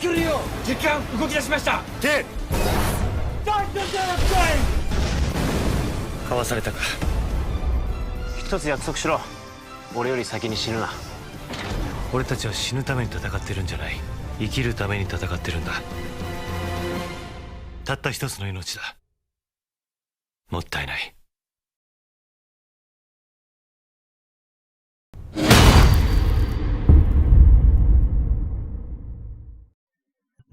作るよう敵艦動き出しました。でかわされたか。一つ約束しろ。俺より先に死ぬな。俺たちは死ぬために戦ってるんじゃない。生きるために戦ってるんだ。たった一つの命だ。もったいない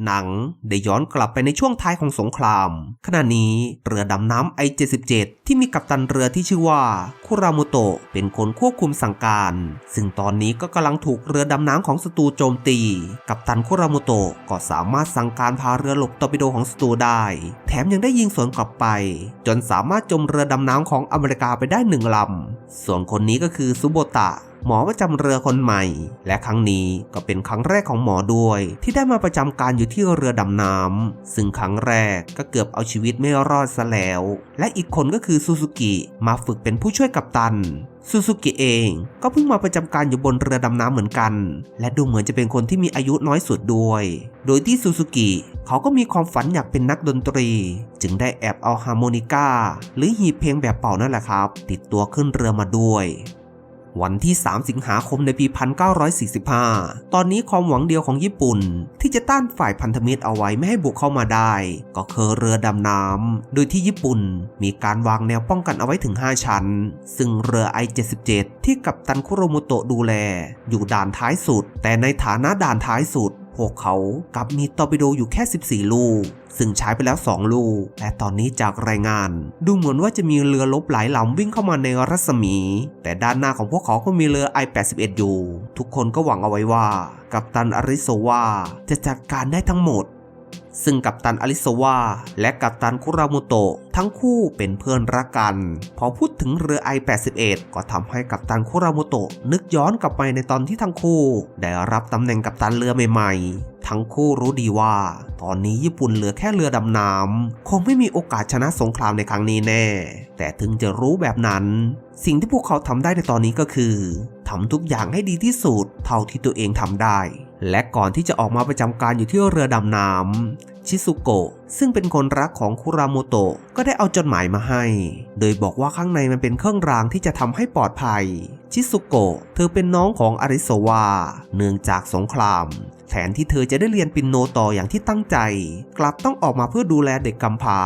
หนังได้ย้อนกลับไปในช่วงท้ายของสงคราม ขณะนี้เรือดำน้ำไอ77 ที่มีกัปตันเรือที่ชื่อว่าคุรามุโตะเป็นคนควบคุมสั่งการ ซึ่งตอนนี้ก็กำลังถูกเรือดำน้ำของศัตรูโจมตี กัปตันคุรามุโตะก็สามารถสั่งการพาเรือหลบตอร์ปิโดของศัตรูได้ แถมยังได้ยิงสวนกลับไป จนสามารถจมเรือดำน้ำของอเมริกาไปได้หนึ่งลำส่วนคนนี้ก็คือซุโบตะ หมอประจำเรือคนใหม่ และครั้งนี้ก็เป็นครั้งแรกของหมอด้วย ที่ได้มาประจำการอยู่ที่เรือดำน้ำซึ่งครั้งแรกก็เกือบเอาชีวิตไม่รอดซะแล้ว และอีกคนก็คือซูซูกิมาฝึกเป็นผู้ช่วยกัปตันซูซูกิเองก็เพิ่งมาประจำการอยู่บนเรือดำน้ำเหมือนกัน และดูเหมือนจะเป็นคนที่มีอายุน้อยสุดด้วย โดยที่ซูซูกิเขาก็มีความฝันอยากเป็นนักดนตรี จึงได้แอบเอาฮาร์โมนิกาหรือหีบเพลงแบบเป่านั่นแหละครับ ติดตัวขึ้นเรือมาด้วย วันที่ 3 สิงหาคมในปี 1945 ตอนนี้ความหวังเดียวของญี่ปุ่น ที่จะต้านฝ่ายพันธมิตรเอาไว้ไม่ให้บุกเข้ามาได้ ก็คือเรือดำน้ำ โดยที่ญี่ปุ่นมีการวางแนวป้องกันเอาไว้ถึง 5 ชั้น ซึ่งเรือ I-77 ที่กัปตันคุโรโมโตะดูแล อยู่ด่านท้ายสุด แต่ในฐานะด่านท้ายสุด พวกเขากับมีตอร์ปิโดอยู่แค่ 14 ลูก ซึ่งใช้ไปแล้ว 2 ลูก และตอนนี้จากรายงาน ดูเหมือนว่าจะมีเรือลบหลายลำวิ่งเข้ามาในรัศมี แต่ด้านหน้าของพวกเขาก็มีเรือ I-81 อยู่ ทุกคนก็หวังเอาไว้ว่า กัปตันอาริโซวาจะจัดการได้ทั้งหมดซึ่งกัปตันอลิโซวาและกัปตันคุรามุโตะทั้งคู่เป็นเพื่อนรักกัน พอพูดถึงเรือ I-81 ก็ทำให้กัปตันคุรามุโตะนึกย้อนกลับไปในตอนที่ทั้งคู่ ได้รับตำแหน่งกัปตันเรือใหม่ๆ ทั้งคู่รู้ดีว่า ตอนนี้ญี่ปุ่นเหลือแค่เรือดำน้ำคงไม่มีโอกาสชนะสงครามในครั้งนี้แน่ แต่ถึงจะรู้แบบนั้น สิ่งที่พวกเขาทำได้ในตอนนี้ก็คือทำทุกอย่างให้ดีที่สุดเท่าที่ตัวเองทำได้ และก่อนที่จะออกมาประจำการอยู่ที่เรือดำน้ำชิซุโกะซึ่งเป็นคนรักของคุราโมโตะก็ได้เอาจดหมายมาให้ โดยบอกว่าข้างในมันเป็นเครื่องรางที่จะทำให้ปลอดภัย ชิซุโกะเธอเป็นน้องของอาริโซวาเนื่องจากสงคราม แทนที่เธอจะได้เรียนปินโนต่ออย่างที่ตั้งใจ กลับต้องออกมาเพื่อดูแลเด็กกำพร้า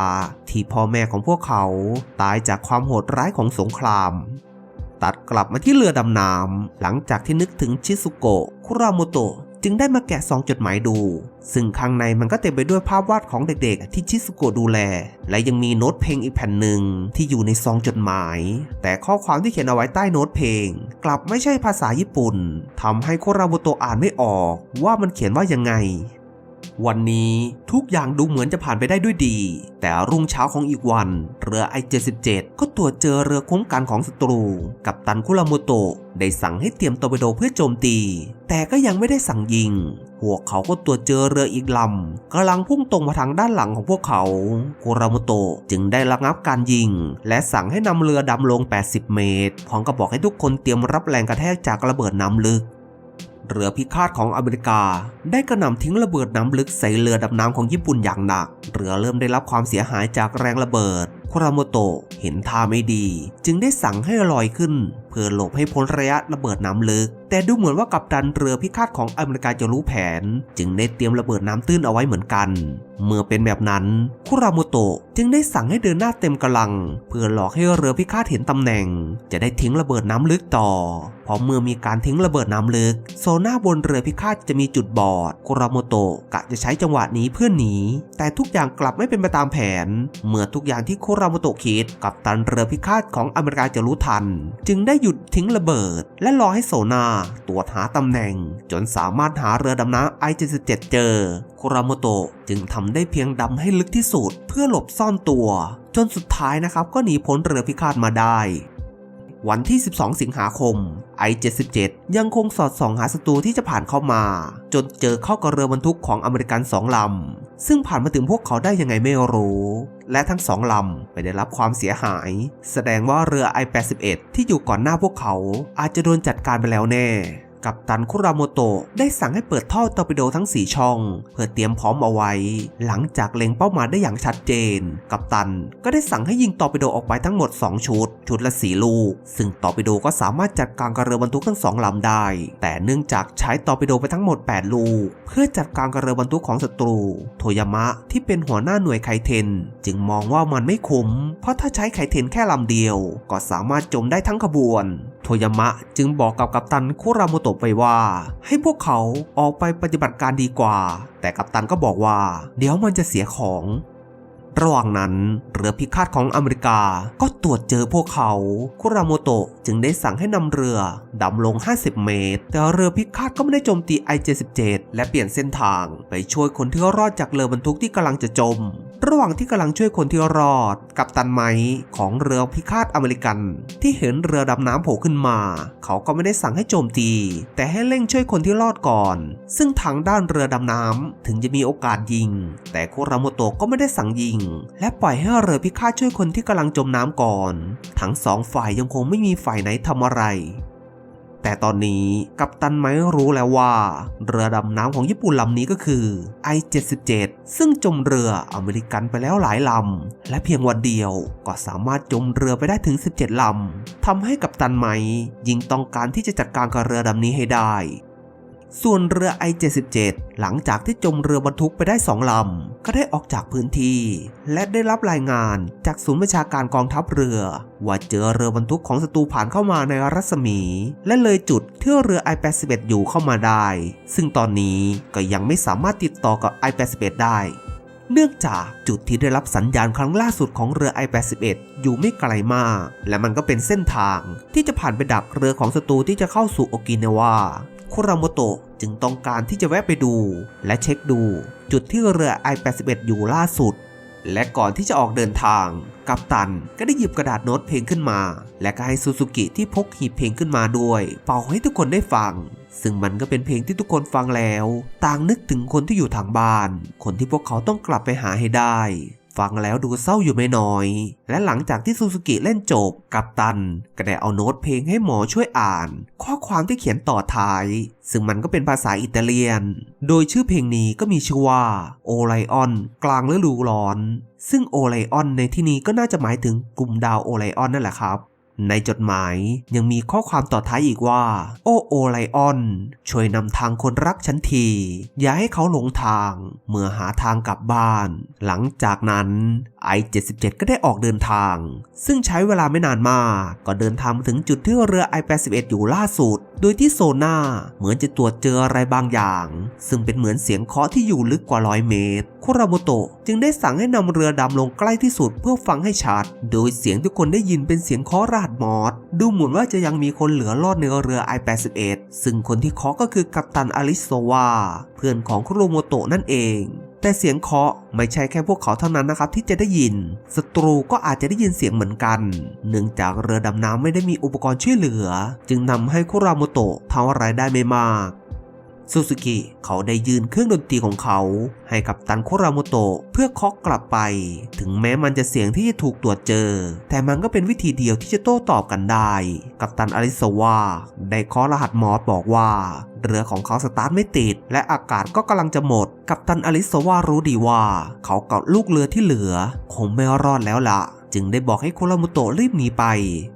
ที่พ่อแม่ของพวกเขา ตายจากความโหดร้ายของสงคราม ตัดกลับมาที่เรือดำน้ำหลังจากที่นึกถึงชิซุโกะคุราโมโตะ จึงได้มาแกะซองจดหมายดู ซึ่งข้างในมันก็เต็มไปด้วยภาพวาดของเด็กๆ ที่ชิซุโกะดูแล และยังมีโน้ตเพลงอีกแผ่นหนึ่งที่อยู่ในซองจดหมาย แต่ข้อความที่เขียนเอาไว้ใต้โน้ตเพลง กลับไม่ใช่ภาษาญี่ปุ่นทำให้โคราโมโตะอ่านไม่ออก ว่ามันเขียนว่ายังไง วันนี้ทุกอย่างดูเหมือนจะผ่านไปได้ด้วยดี แต่รุ่งเช้าของอีกวัน เรือไอ77ก็ตรวจเจอเรือคุ้มกันของศัตรู กับตันคุรามโตะได้สั่งให้เตรียมตอร์ปิโดเพื่อโจมตี แต่ก็ยังไม่ได้สั่งยิง พวกเขาก็ตรวจเจอเรืออีกลำกำลังพุ่งตรงมาทางด้านหลังของพวกเขาคุรามโตะจึงได้ระงับการยิง และสั่งให้นำเรือดำลง 80 เมตรพร้อมกับบอกให้ทุกคนเตรียมรับแรงกระแทกจากระเบิดน้ำลึกเรือพิฆาตของอเมริกาได้กระหน่ำทิ้งระเบิดน้ำลึกใส่เรือดำน้ำของญี่ปุ่นอย่างหนัก เรือเริ่มได้รับความเสียหายจากแรงระเบิด คุราโมโตะเห็นท่าไม่ดี จึงได้สั่งให้ลอยขึ้น เพื่อหลบให้พ้นระยะระเบิดน้ำลึก แต่ดูเหมือนว่ากัปตันเรือพิฆาตของอเมริกาจะรู้แผน จึงได้เตรียมระเบิดน้ำตื้นเอาไว้เหมือนกัน เมื่อเป็นแบบนั้น คุราโมโตะจึงได้สั่งให้เดินหน้าเต็มกำลัง เพื่อหลอกให้เรือพิฆาตเห็นตำแหน่ง จะได้ทิ้งระเบิดน้ำลึกต่อ เพราะเมื่อมีการทิ้งระเบิดน้ำลึก โซน่าบนเรือพิฆาตจะมีจุดบอดคุราโมโตะกะจะใช้จังหวะนี้เพื่อหนี แต่ทุกอย่างกลับไม่เป็นไปตามแผน เมื่อทุกอย่างที่คุราโมโตะคิดกับตันเรือพิฆาตของอเมริกาจะรู้ทัน จึงได้หยุดทิ้งระเบิด และรอให้โซนาตรวจหาตำแหน่ง จนสามารถหาเรือดำน้ำไอ77เจอคุราโมโตะจึงทำได้เพียงดำให้ลึกที่สุดเพื่อหลบซ่อนตัว จนสุดท้ายนะครับก็หนีพ้นเรือพิฆาตมาได้ วันที่ 12 สิงหาคม I-77 ยังคงสอดส่องหาศัตรูที่จะผ่านเข้ามา จนเจอเข้ากับเรือบรรทุกของอเมริกันสองลำ ซึ่งผ่านมาถึงพวกเขาได้ยังไงไม่รู้ และทั้งสองลำไม่ได้รับความเสียหาย แสดงว่าเรือ I-81 ที่อยู่ก่อนหน้าพวกเขาอาจจะโดนจัดการไปแล้วแน่ กัปตันคุราโมโตะได้สั่งให้เปิดท่อตอร์ปิโดทั้ง 4 ช่อง เพื่อเตรียมพร้อมเอาไว้ หลังจากเล็งเป้าหมายได้อย่างชัดเจน กัปตันก็ได้สั่งให้ยิงตอร์ปิโดออกไปทั้งหมด 2 ชุด ชุดละ 4 ลูก ซึ่งตอร์ปิโดก็สามารถจัดการกับเรือบรรทุกทั้งสองลำได้ แต่เนื่องจากใช้ตอร์ปิโดไปทั้งหมด 8 ลูก เพื่อจัดการกับเรือบรรทุกของศัตรู โทยามะที่เป็นหัวหน้าหน่วยไคเทน จึงมองว่ามันไม่คุ้ม เพราะถ้าใช้ไคเทนแค่ลำเดียว ก็สามารถจมได้ทั้งขบวน โทยามะจึงบอกกับกัปตันคุราโมโตะไปว่า ให้พวกเขาออกไปปฏิบัติการดีกว่า แต่กัปตันก็บอกว่า เดี๋ยวมันจะเสียของ ระหว่างนั้นเรือพิฆาตของอเมริกาก็ตรวจเจอพวกเขาคุราโมโตะจึงได้สั่งให้นำเรือดำลง 50 เมตร แต่เรือพิฆาตก็ไม่ได้โจมตี I-77 และเปลี่ยนเส้นทางไปช่วยคนที่รอดจากเรือบรรทุกที่กำลังจะจม ระหว่างที่กำลังช่วยคนที่รอด กับตันไม้ของเรือพิฆาตอเมริกัน ที่เห็นเรือดำน้ำโผล่ขึ้นมา เขาก็ไม่ได้สั่งให้โจมตี แต่ให้เร่งช่วยคนที่รอดก่อน ซึ่งทางด้านเรือดำน้ำถึงจะมีโอกาสยิง แต่คุราโมโตะก็ไม่ได้สั่งยิงและปล่อยให้เรือพิฆาตช่วยคนที่กำลังจมน้ำก่อน ทั้งสองฝ่ายยังคงไม่มีฝ่ายไหนทำอะไร แต่ตอนนี้กัปตันไม้รู้แล้วว่า เรือดำน้ำของญี่ปุ่นลำนี้ก็คือ I-77 ซึ่งจมเรืออเมริกันไปแล้วหลายลำ และเพียงวันเดียวก็สามารถจมเรือไปได้ถึง 17 ลำทำให้กัปตันไม้ยิ่งต้องการที่จะจัดการกับเรือดำนี้ให้ได้ ส่วนเรือ I-77 หลังจากที่จมเรือบรรทุกไปได้สองลำ ก็ได้ออกจากพื้นที่ และได้รับรายงานจากศูนย์ประชาการกองทัพเรือ ว่าเจอเรือบรรทุกของศัตรูผ่านเข้ามาในรัศมี และเลยจุดที่เรือ I-81 อยู่เข้ามาได้ ซึ่งตอนนี้ก็ยังไม่สามารถติดต่อกับ I-81 ได้เนื่องจากจุดที่ได้รับสัญญาณครั้งล่าสุดของเรือ I-81 อยู่ไม่ไกลมาก และมันก็เป็นเส้นทางที่จะผ่านไปดักเรือของศัตรูที่จะเข้าสู่โอกินาวา คุราโมโตะจึงต้องการที่จะแวะไปดู และเช็คดูจุดที่เรือ I-81 อยู่ล่าสุด และก่อนที่จะออกเดินทาง กัปตันก็ได้หยิบกระดาษโน้ตเพลงขึ้นมา และก็ให้ซูซูกิที่พกหีบเพลงขึ้นมาด้วย เป่าให้ทุกคนได้ฟัง ซึ่งมันก็เป็นเพลงที่ทุกคนฟังแล้ว ต่างนึกถึงคนที่อยู่ทางบ้าน คนที่พวกเขาต้องกลับไปหาให้ได้ ฟังแล้วดูเศร้าอยู่ไม่น้อย และหลังจากที่ซูซูกิเล่นจบ กัปตัน ก็ได้เอาโน้ตเพลงให้หมอช่วยอ่าน ข้อความที่เขียนต่อท้าย ซึ่งมันก็เป็นภาษาอิตาเลียน โดยชื่อเพลงนี้ก็มีชื่อว่าโอไลออนกลางฤดูร้อน ซึ่งโอไลออนในที่นี้ก็น่าจะหมายถึงกลุ่มดาวโอไลออนนั่นแหละครับ ในจดหมายยังมีข้อความต่อท้ายอีกว่า โอโอไลออน ช่วยนำทางคนรักฉันที อย่าให้เขาหลงทาง เมื่อหาทางกลับบ้าน หลังจากนั้น ไอ77 ก็ได้ออกเดินทาง ซึ่งใช้เวลาไม่นานมา ก็เดินทางมาถึงจุดที่เรือ I81 อยู่ล่าสุด โดยที่โซน่าเหมือนจะตรวจเจออะไรบางอย่าง ซึ่งเป็นเหมือนเสียงเคาะที่อยู่ลึกกว่าร้อยเมตร คุราโมโตะจึงได้สั่งให้นำเรือดำลงใกล้ที่สุดเพื่อฟังให้ชัด โดยเสียงทุกคนได้ยินเป็นเสียงเคาะรหัสมอสดูเหมือนว่าจะยังมีคนเหลือรอดในเรือ I81 ซึ่งคนที่เคาะก็คือกัปตันอลิโซวาเพื่อนของคุโรโมโตะนั่นเอง แต่เสียงเคาะไม่ใช่แค่พวกเขาเท่านั้นนะครับ ที่จะได้ยิน ศัตรูก็อาจจะได้ยินเสียงเหมือนกัน เนื่องจากเรือดำน้ำไม่ได้มีอุปกรณ์ช่วยเหลือ จึงนำให้คุราโมโตะทำอะไรได้ไม่มาก ซูซูกิเขาได้ยืนเครื่องดนตรีของเขา ให้กับตันโคราโมโตะเพื่อเคาะกลับไป ถึงแม้มันจะเสียงที่จะถูกตรวจเจอ แต่มันก็เป็นวิธีเดียวที่จะโต้ตอบกันได้ กับตันอลิสวาได้เคาะรหัสมอสบอกว่า เรือของเขาสตาร์ทไม่ติด และอากาศก็กำลังจะหมด กับตันอลิสวารู้ดีว่า เขากับลูกเรือที่เหลือ คงไม่รอดแล้วล่ะจึงได้บอกให้โคุราโมโตะรีบหนีไป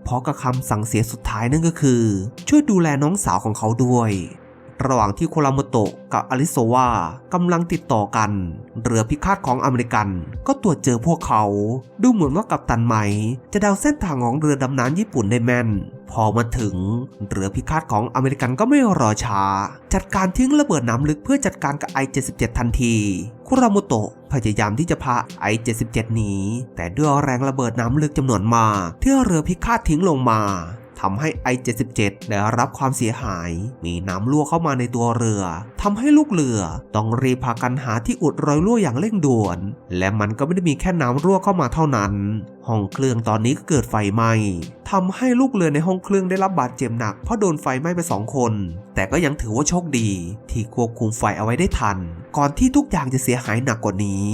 เพราะกับคำสั่งเสียสุดท้ายนั่นก็คือ ช่วยดูแลน้องสาวของเขาด้วย ระหว่างที่โคราโมโตะกับอลิโซวากำลังติดต่อกัน เรือพิฆาตของอเมริกัน ก็ตรวจเจอพวกเขา ดูเหมือนว่ากัปตันไหม จะเดาเส้นทางของเรือดำน้ำญี่ปุ่นได้แม่น พอมาถึง เรือพิฆาตของอเมริกันก็ไม่รอช้า จัดการทิ้งระเบิดน้ำลึกเพื่อจัดการกับ I-77 ทันทีคุราโมโตะพยายามที่จะพา I-77 หนีแต่ด้วยแรงระเบิดน้ำลึกจำนวนมากที่เรือพิฆาตทิ้งลงมา ทำให้ I-77 ได้รับความเสียหาย มีน้ำรั่วเข้ามาในตัวเรือทำให้ลูกเรือต้องรีบพากันหาที่อุดรอยรั่วอย่างเร่งด่วน และมันก็ไม่ได้มีแค่น้ำรั่วเข้ามาเท่านั้นห้องเครื่องตอนนี้ก็เกิดไฟไหม้ทำให้ลูกเรือในห้องเครื่องได้รับบาดเจ็บหนักเพราะโดนไฟไหม้ไปสองคน แต่ก็ยังถือว่าโชคดี ที่ควบคุมไฟเอาไว้ได้ทัน ก่อนที่ทุกอย่างจะเสียหายหนักกว่านี้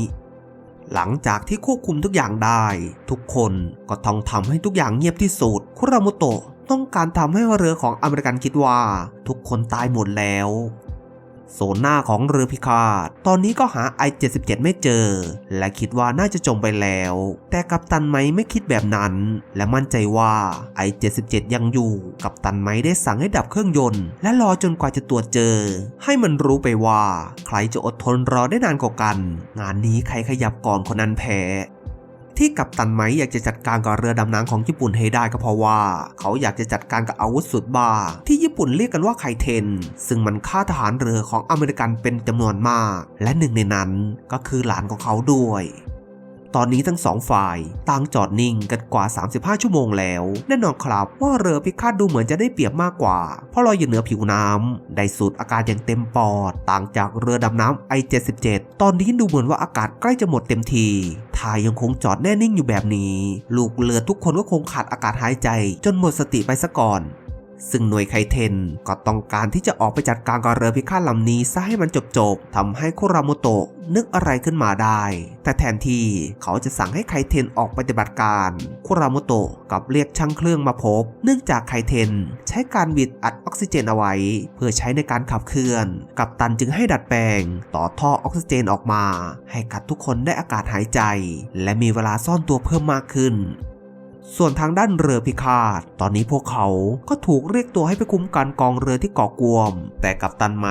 หลังจากที่ควบคุมทุกอย่างได้ ทุกคนก็ต้องทำให้ทุกอย่างเงียบที่สุดคุราโมโตะต้องการทำให้เรือของอเมริกันคิดว่า ทุกคนตายหมดแล้ว โซนหน้าของเรือพิฆาต ตอนนี้ก็หา I-77 ไม่เจอ และคิดว่าน่าจะจมไปแล้ว แต่กัปตันไม้ไม่คิดแบบนั้น และมั่นใจว่า I-77 ยังอยู่ กัปตันไม้ได้สั่งให้ดับเครื่องยนต์ และรอจนกว่าจะตรวจเจอ ให้มันรู้ไปว่า ใครจะอดทนรอได้นานกว่ากัน งานนี้ใครขยับก่อนคนนั้นแพ้ ที่กัปตันไมอยากจะจัดการกับเรือดำน้ำของญี่ปุ่นให้ได้ก็เพราะว่า เขาอยากจะจัดการกับอาวุธสุดบ้า ที่ญี่ปุ่นเรียกกันว่าไคเทน ซึ่งมันฆ่าทหารเรือของอเมริกันเป็นจำนวนมาก และหนึ่งในนั้นก็คือหลานของเขาด้วย ตอนนี้ทั้งสองฝ่ายต่างจอดนิ่งกันกว่า 35 ชั่วโมงแล้ว แน่นอนครับว่าเรือพิฆาตดูเหมือนจะได้เปรียบมากกว่า เพราะลอยอยู่เหนือผิวน้ำได้สูดอากาศอย่างเต็มปอด ต่างจากเรือดำน้ำ I-77 ตอนนี้ดูเหมือนว่าอากาศใกล้จะหมดเต็มทีถ้ายังคงจอดแน่นิ่งอยู่แบบนี้ ลูกเรือทุกคนก็คงขาดอากาศหายใจ จนหมดสติไปซะก่อน ซึ่งหน่วยไคเทนก็ต้องการที่จะออกไปจัดการกับเรือพิฆาตลำนี้ซะให้มันจบๆทำให้คุราโมโตะนึกอะไรขึ้นมาได้ แต่แทนที่เขาจะสั่งให้ไคเทนออกปฏิบัติการ คุราโมโตะกับเรียกช่างเครื่องมาพบ เนื่องจากไคเทนใช้การบิดอัดออกซิเจนเอาไว้ เพื่อใช้ในการขับเคลื่อน กัปตันจึงให้ดัดแปลง ต่อท่อออกซิเจนออกมา ให้กับทุกคนได้อากาศหายใจ และมีเวลาซ่อนตัวเพิ่มมากขึ้น ส่วนทางด้านเรือพิฆาต ตอนนี้พวกเขาก็ถูกเรียกตัวให้ไปคุ้มกันกองเรือที่เกาะกวม แต่กับตันไม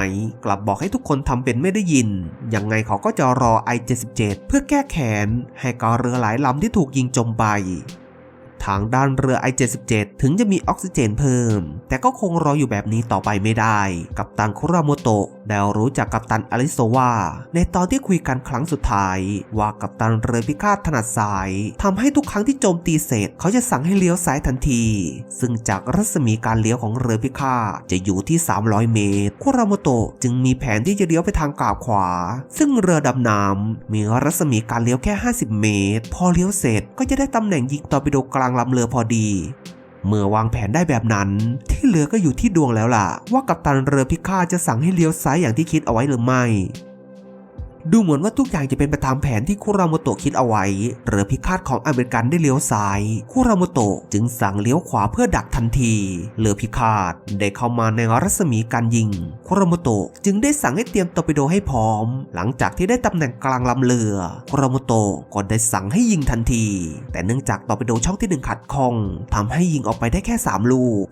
กลับบอกให้ทุกคนทำเป็นไม่ได้ยิน ยังไงเขาก็จะรอ I-77 เพื่อแก้แค้นให้กองเรือหลายลำที่ถูกยิงจมไป ทางด้านเรือ I-77 ถึงจะมีออกซิเจนเพิ่ม แต่ก็คงรออยู่แบบนี้ต่อไปไม่ได้ กับตันคุราโมโตะ ได้รู้จากกัปตันอลิโซวา ในตอนที่คุยกันครั้งสุดท้าย ว่ากัปตันเรือพิฆาตถนัดซ้ายทำให้ทุกครั้งที่โจมตีเสร็จเขาจะสั่งให้เลี้ยวซ้ายทันที ซึ่งจากรัศมีการเลี้ยวของเรือพิฆาตจะอยู่ที่ 300 เมตรคุรามโตะจึงมีแผนที่จะเลี้ยวไปทางกาบขวา ซึ่งเรือดำน้ำมีรัศมีการเลี้ยวแค่ 50 เมตร พอเลี้ยวเสร็จก็จะได้ตำแหน่งยิงตอร์ปิโดกลางลำเรือพอดี เมื่อวางแผนได้แบบนั้น ที่เหลือก็อยู่ที่ดวงแล้วล่ะ ว่ากัปตันเรือพิฆาตจะสั่งให้เลี้ยวซ้ายอย่างที่คิดเอาไว้หรือไม่ ดูเหมือนว่าทุกอย่างจะเป็นไปตามแผนที่คุราโมโตะคิดเอาไว้ เรือพิฆาตของอเมริกันได้เลี้ยวซ้าย คุราโมโตะจึงสั่งเลี้ยวขวาเพื่อดักทันที เรือพิฆาตได้เข้ามาในรัศมีการยิง คุราโมโตะจึงได้สั่งให้เตรียมตอร์ปิโดให้พร้อม หลังจากที่ได้ตำแหน่งกลางลำเรือ คุราโมโตะก็ได้สั่งให้ยิงทันที แต่เนื่องจากตอร์ปิโดช่องที่หนึ่งขัดข้องทำให้ยิงออกไปได้แค่สามลูก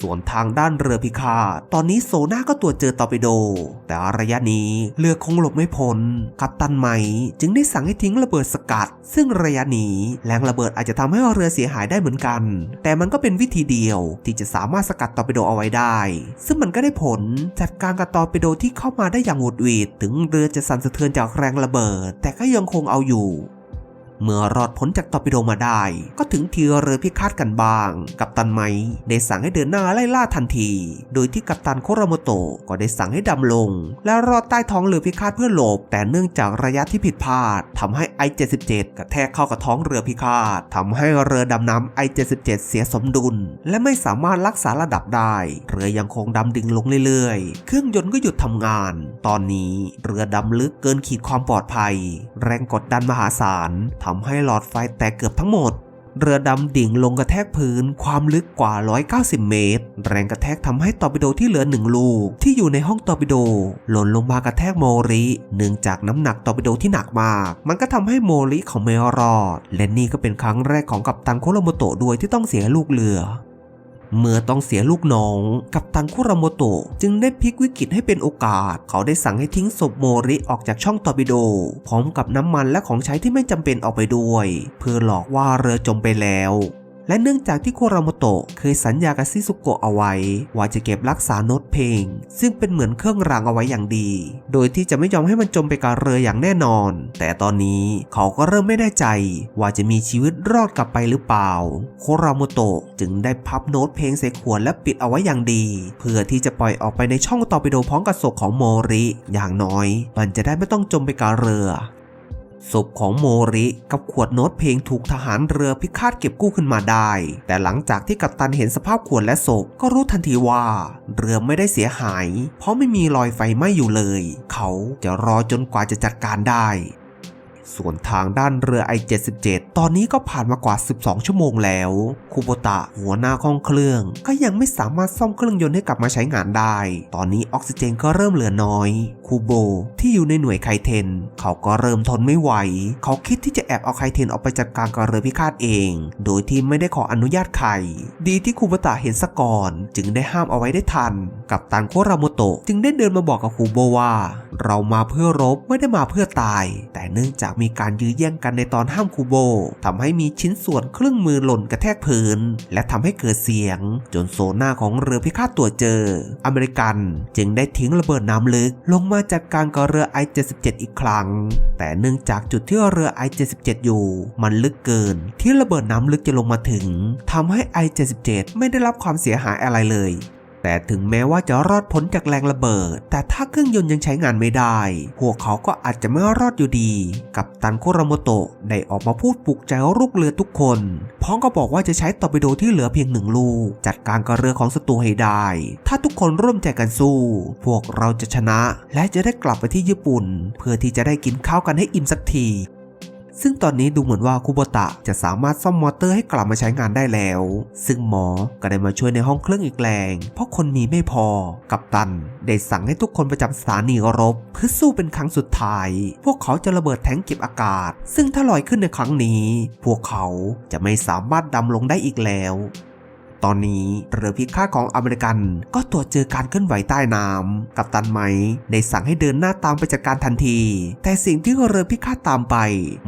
ส่วนทางด้านเรือพิฆาตตอนนี้โซน่าก็ตรวจเจอตอร์ปิโด แต่ระยะนี้เรือคงหลบไม่พ้นกัปตันไหม จึงได้สั่งให้ทิ้งระเบิดสกัด ซึ่งระยะนี้แรงระเบิดอาจจะทำให้เรือเสียหายได้เหมือนกัน แต่มันก็เป็นวิธีเดียวที่จะสามารถสกัดตอร์ปิโดเอาไว้ได้ ซึ่งมันก็ได้ผลจัดการกับตอร์ปิโดที่เข้ามาได้อย่างหวุดหวิดถึงเรือจะสั่นสะเทือนจากแรงระเบิด แต่ก็ยังคงเอาอยู่ เมื่อรอดพ้นจากตอร์ปิโดมาได้ ก็ถึงทีเรือพิฆาตกันบ้าง กัปตันไมได้สั่งให้เดินหน้าไล่ล่าทันที โดยที่กัปตันโคราโมโตะก็ได้สั่งให้ดำลง และรอดใต้ท้องเรือพิฆาตเพื่อหลบ แต่เนื่องจากระยะที่ผิดพลาดทำให้ I-77 กระแทกเข้ากับท้องเรือพิฆาตทำให้เรือดำน้ำ I-77 เสียสมดุล และไม่สามารถรักษาระดับได้ เรือยังคงดำดิ่งลงเรื่อยๆ เครื่องยนต์ก็หยุดทำงาน ตอนนี้เรือดำลึกเกินขีดความปลอดภัย แรงกดดันมหาศาลทำำให้หลอดไฟแตกเกือบทั้งหมด เรือดำดิ่งลงกระแทกพื้น ความลึกกว่า 190 เมตร แรงกระแทกทำให้ตอร์ปิโดที่เหลือหนึ่งลูก ที่อยู่ในห้องตอร์ปิโด หล่นลงมากระแทกโมริ เนื่องจากน้ำหนักตอร์ปิโดที่หนักมาก มันก็ทำให้โมริของเมรอด และนี่ก็เป็นครั้งแรกของกัปตันโคโรโมโตะด้วยที่ต้องเสียลูกเรือ เมื่อต้องเสียลูกน้อง กับตันคุราโมโตะจึงได้พลิกวิกฤตให้เป็นโอกาส เขาได้สั่งให้ทิ้งศพโมริออกจากช่องตอร์ปิโด พร้อมกับน้ำมันและของใช้ที่ไม่จำเป็นออกไปด้วย เพื่อหลอกว่าเรือจมไปแล้ว และเนื่องจากที่โคราโมโตะเคยสัญญากับซิซุโกะเอาไว้ ว่าจะเก็บรักษาโน้ตเพลง ซึ่งเป็นเหมือนเครื่องรางเอาไว้อย่างดี โดยที่จะไม่ยอมให้มันจมไปกับเรืออย่างแน่นอน แต่ตอนนี้เขาก็เริ่มไม่แน่ใจ ว่าจะมีชีวิตรอดกลับไปหรือเปล่า โคราโมโตะจึงได้พับโน้ตเพลงใส่ขวดและปิดเอาไว้อย่างดี เพื่อที่จะปล่อยออกไปในช่องตอร์ปิโดพร้อมกับศพของโมริ อย่างน้อย มันจะได้ไม่ต้องจมไปกับเรือ ศพของโมริกับขวดโน้ตเพลงถูกทหารเรือพิฆาตเก็บกู้ขึ้นมาได้ แต่หลังจากที่กัปตันเห็นสภาพขวดและศพก็รู้ทันทีว่า เรือไม่ได้เสียหาย เพราะไม่มีรอยไฟไหม้อยู่เลย เขาจะรอจนกว่าจะจัดการได้ ส่วนทางด้านเรือ I-77 ตอนนี้ก็ผ่านมากว่า 12 ชั่วโมงแล้ว คูโบตะหัวหน้าห้องเครื่อง ก็ยังไม่สามารถซ่อมเครื่องยนต์ให้กลับมาใช้งานได้ ตอนนี้ออกซิเจนก็เริ่มเหลือน้อย คูโบที่อยู่ในหน่วยไคเทน เขาก็เริ่มทนไม่ไหว เขาคิดที่จะแอบเอาไคเทนออกไปจัดการกับเรือพิฆาตเอง โดยที่ไม่ได้ขออนุญาตใคร ดีที่คูโบตะเห็นซะก่อน จึงได้ห้ามเอาไว้ได้ทัน กับตันโคราโมโตะจึงได้เดินมาบอกกับคูโบว่า เรามาเพื่อรบไม่ได้มาเพื่อตาย แต่เนื่องจากมีการยื้อแย่งกันในตอนห้ามคูโบทำให้มีชิ้นส่วนเครื่องมือหล่นกระแทกพื้น และทำให้เกิดเสียง จนโซน่าของเรือพิฆาตตัวเจอ อเมริกันจึงได้ทิ้งระเบิดน้ำลึก ลงมาจัดการกับเรือ I-77 อีกครั้ง แต่เนื่องจากจุดที่เรือ I-77 อยู่ มันลึกเกิน ที่ระเบิดน้ำลึกจะลงมาถึงทำให้ I-77 ไม่ได้รับความเสียหายอะไรเลย แต่ถึงแม้ว่าจะรอดพ้นจากแรงระเบิด แต่ถ้าเครื่องยนต์ยังใช้งานไม่ได้ พวกเขาก็อาจจะไม่รอดอยู่ดี กับตันโครโมโตะได้ออกมาพูดปลุกใจลูกเรือทุกคน พร้อมก็บอกว่าจะใช้ตอร์ปิโดที่เหลือเพียงหนึ่งลูก จัดการกับเรือของศัตรูให้ได้ ถ้าทุกคนร่วมใจกันสู้ พวกเราจะชนะ และจะได้กลับไปที่ญี่ปุ่น เพื่อที่จะได้กินข้าวกันให้อิ่มสักที ซึ่งตอนนี้ดูเหมือนว่าคุโบตะจะสามารถซ่อมมอเตอร์ให้กลับมาใช้งานได้แล้ว ซึ่งหมอก็ได้มาช่วยในห้องเครื่องอีกแรง เพราะคนมีไม่พอ กับตัน ได้สั่งให้ทุกคนประจำสถานีรบเพื่อสู้เป็นครั้งสุดท้าย พวกเขาจะระเบิดแทงเก็บอากาศ ซึ่งถ้าลอยขึ้นในครั้งนี้ พวกเขาจะไม่สามารถดำลงได้อีกแล้ว ตอนนี้เรือพิฆาตของอเมริกัน ก็ตรวจเจอการเคลื่อนไหวใต้น้ำกับตันไหมได้สั่งให้เดินหน้าตามไปจัดการทันที แต่สิ่งที่เรือพิฆาตตามไป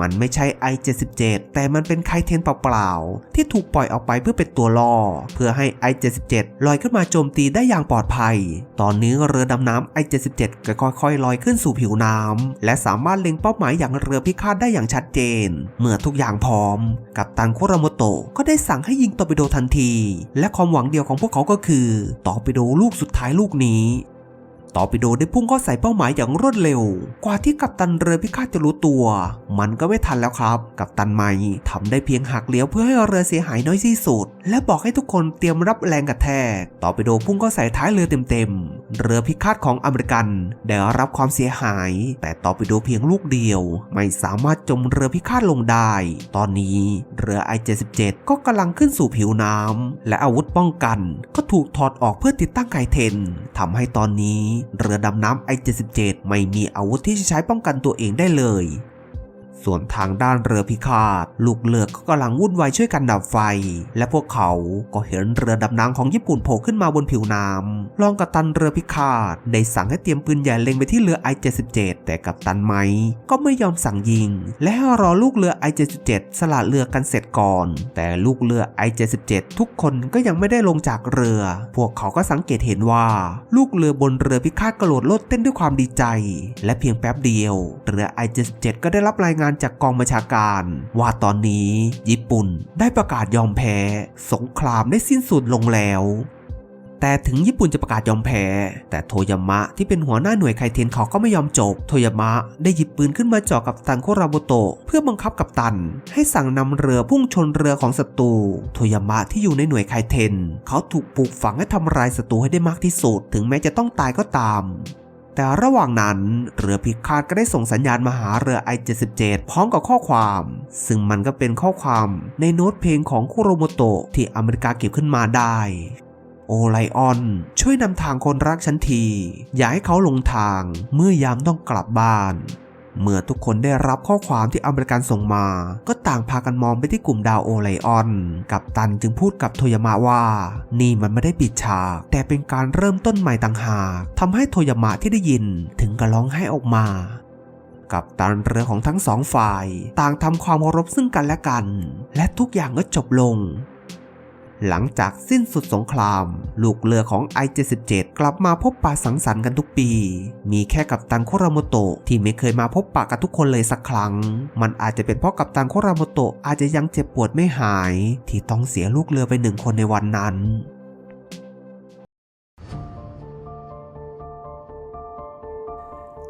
มันไม่ใช่ I-77 แต่มันเป็นไคเทนเปล่าๆที่ถูกปล่อยออกไปเพื่อเป็นตัวล่อ เพื่อให้ I-77 ลอยขึ้นมาโจมตีได้อย่างปลอดภัย ตอนนี้เรือดำน้ำ I-77 ก็ค่อยๆลอยขึ้นสู่ผิวน้ำและสามารถเล็งเป้าหมายอย่างเรือพิฆาตได้อย่างชัดเจน เมื่อทุกอย่างพร้อม กับตันโคราโมโตะก็ได้สั่งให้ยิงตอร์ปิโดทันทีและความหวังเดียวของพวกเขาก็คือตอไปิโดลูกสุดท้ายลูกนี้ ตอร์ปิโดได้พุ่งเข้าใส่เป้าหมายอย่างรวดเร็ว กว่าที่กัปตันเรือพิฆาตจะรู้ตัว มันก็ไม่ทันแล้วครับ กัปตันไมทำได้เพียงหักเลี้ยวเพื่อให้เรือเสียหายน้อยที่สุด และบอกให้ทุกคนเตรียมรับแรงกระแทก ตอร์ปิโดพุ่งเข้าใส่ท้ายเรือเต็มๆ เรือพิฆาตของอเมริกันได้รับความเสียหาย แต่ตอร์ปิโดเพียงลูกเดียว ไม่สามารถจมเรือพิฆาตลงได้ ตอนนี้เรือ I-77 ก็กำลังขึ้นสู่ผิวน้ำและอาวุธป้องกัน ก็ถูกถอดออกเพื่อติดตั้งไกเทนทำให้ตอนนี้เรือดำน้ำ I-77 ไม่มีอาวุธที่จะใช้ป้องกันตัวเองได้เลย ส่วนทางด้านเรือพิฆาต ลูกเรือก็กำลังวุ่นวายช่วยกันดับไฟ และพวกเขาก็เห็นเรือดำน้ำของญี่ปุ่นโผล่ขึ้นมาบนผิวน้ำรองกัปตันเรือพิฆาตได้สั่งให้เตรียมปืนใหญ่เล็งไปที่เรือ I-77 แต่กัปตันไม้ก็ไม่ยอมสั่งยิง และให้รอลูกเรือ I-77 สละเรือกันเสร็จก่อน แต่ลูกเรือ I-77 ทุกคนก็ยังไม่ได้ลงจากเรือ พวกเขาก็สังเกตเห็นว่า ลูกเรือบนเรือพิฆาตกระโดดโลดเต้นด้วยความดีใจ และเพียงแป๊บเดียว เรือ I-77 ก็ได้รับรายงานจากกองบัญชาการ ว่าตอนนี้ญี่ปุ่นได้ประกาศยอมแพ้ สงครามได้สิ้นสุดลงแล้วแต่ถึงญี่ปุ่นจะประกาศยอมแพ้ แต่โทยามะที่เป็นหัวหน้าหน่วยไคเทนเขาก็ไม่ยอมจบ โทยามะได้หยิบปืนขึ้นมาจ่อกับตันโคราโบโตะเพื่อบังคับกับตัน ให้สั่งนำเรือพุ่งชนเรือของศัตรู โทยามะที่อยู่ในหน่วยไคเทน เขาถูกปลูกฝังให้ทำลายศัตรูให้ได้มากที่สุด ถึงแม้จะต้องตายก็ตาม แต่ระหว่างนั้นเรือพิฆาตก็ได้ส่งสัญญาณมาหาเรือ I-77 พร้อมกับข้อความ ซึ่งมันก็เป็นข้อความในโน้ตเพลงของคุโรโมโตะที่อเมริกาเก็บขึ้นมาได้ โอไลออน ช่วยนำทางคนรักฉันที อย่าให้เขาหลงทางเมื่อยามต้องกลับบ้าน เมื่อทุกคนได้รับข้อความที่อเมริกันส่งมา ก็ต่างพากันมองไปที่กลุ่มดาวโอไลออน กับตันจึงพูดกับโทยามะว่า นี่มันไม่ได้ปิดฉาก แต่เป็นการเริ่มต้นใหม่ต่างหากทำให้โทยามะที่ได้ยินถึงกับร้องไห้ออกมากับตันเรือของทั้งสองฝ่าย ต่างทำความเคารพซึ่งกันและกัน และทุกอย่างก็จบลง หลังจากสิ้นสุดสงคราม ลูกเรือของ I-77 กลับมาพบปะสังสรรค์กันทุกปี มีแค่กัปตันโคราโมโตะที่ไม่เคยมาพบปะกับทุกคนเลยสักครั้ง มันอาจจะเป็นเพราะกัปตันโคราโมโตะอาจจะยังเจ็บปวดไม่หาย ที่ต้องเสียลูกเรือไปหนึ่งคนในวันนั้น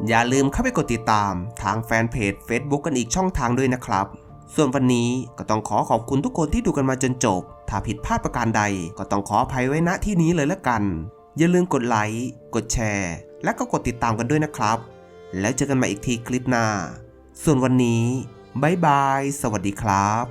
อย่าลืมเข้าไปกดติดตามทางแฟนเพจ Facebook กันอีกช่องทางด้วยนะครับ ส่วนวันนี้ก็ต้องขอขอบคุณทุกคนที่ดูกันมาจนจบ ถ้าผิดพลาดประการใดก็ต้องขออภัยไว้ณที่นี้เลยละกัน อย่าลืมกดไลค์ กดแชร์ และก็กดติดตามกันด้วยนะครับ แล้วเจอกันใหม่อีกทีคลิปหน้า ส่วนวันนี้บายบาย สวัสดีครับ